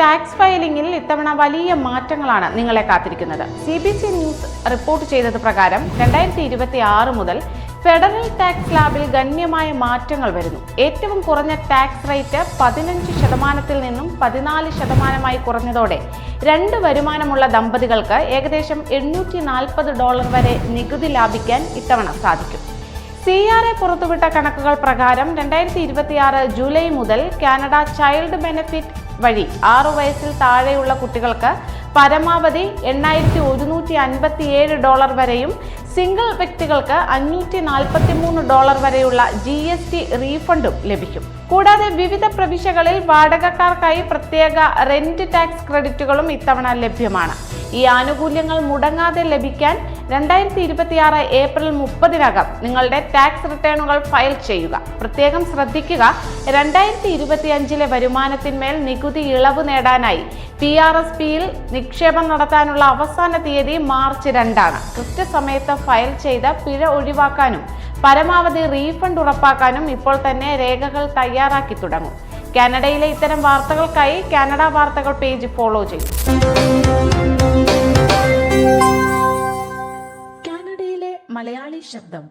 Tax ഫയലിംഗിൽ ഇത്തവണ വലിയ മാറ്റങ്ങളാണ് നിങ്ങളെ കാത്തിരിക്കുന്നത്. C B C news report ചെയ്തത് പ്രകാരം രണ്ടായിരത്തി ഇരുപത്തി ആറ് മുതൽ ഫെഡറൽ ടാക്സ് സ്ലാബിൽ ഗണ്യമായ മാറ്റങ്ങൾ വരുന്നു. ഏറ്റവും കുറഞ്ഞ ടാക്സ് റേറ്റ് പതിനഞ്ച് ശതമാനത്തിൽ നിന്നും പതിനാല് ശതമാനമായി കുറഞ്ഞതോടെ രണ്ട് വരുമാനമുള്ള ദമ്പതികൾക്ക് ഏകദേശം എണ്ണൂറ്റി ഡോളർ വരെ നികുതി ലാഭിക്കാൻ ഇത്തവണ സാധിക്കും. സി ആർ എ പുറത്തുവിട്ട കണക്കുകൾ പ്രകാരം രണ്ടായിരത്തി ഇരുപത്തിയാറ് ജൂലൈ മുതൽ കാനഡ ചൈൽഡ് ബെനഫിറ്റ് വഴി ആറു വയസ്സിൽ താഴെയുള്ള കുട്ടികൾക്ക് പരമാവധി എണ്ണായിരത്തി ഒരുന്നൂറ്റി അൻപത്തി ഏഴ് ഡോളർ വരെയും സിംഗിൾ വ്യക്തികൾക്ക് അഞ്ഞൂറ്റി നാൽപ്പത്തി മൂന്ന് ഡോളർ വരെയുള്ള ജി എസ് ടി റീഫണ്ടും ലഭിക്കും. കൂടാതെ വിവിധ പ്രവിശ്യകളിൽ വാടകക്കാർക്കായി പ്രത്യേക റെന്റ് ടാക്സ് ക്രെഡിറ്റുകളും ഇത്തവണ ലഭ്യമാണ്. ഈ ആനുകൂല്യങ്ങൾ മുടങ്ങാതെ ലഭിക്കാൻ രണ്ടായിരത്തി ഇരുപത്തിയാറ് ഏപ്രിൽ മുപ്പതിനകം നിങ്ങളുടെ ടാക്സ് റിട്ടേണുകൾ ഫയൽ ചെയ്യുക. പ്രത്യേകം ശ്രദ്ധിക്കുക രണ്ടായിരത്തി ഇരുപത്തിയഞ്ചിലെ വരുമാനത്തിന്മേൽ നികുതി ഇളവ് നേടാനായി പി ആർ എസ് പിയിൽ നിക്ഷേപം നടത്താനുള്ള അവസാന തീയതി മാർച്ച് രണ്ടാണ്. കൃത്യസമയത്ത് ഫയൽ ചെയ്ത പിഴ ഒഴിവാക്കാനും പരമാവധി റീഫണ്ട് ഉറപ്പാക്കാനും ഇപ്പോൾ തന്നെ രേഖകൾ തയ്യാറാക്കി തുടങ്ങും. കാനഡയിലെ ഇത്തരം വാർത്തകൾക്കായി കാനഡ വാർത്തകൾ പേജ് ഫോളോ ചെയ്യും. മലയാളി ശബ്ദം.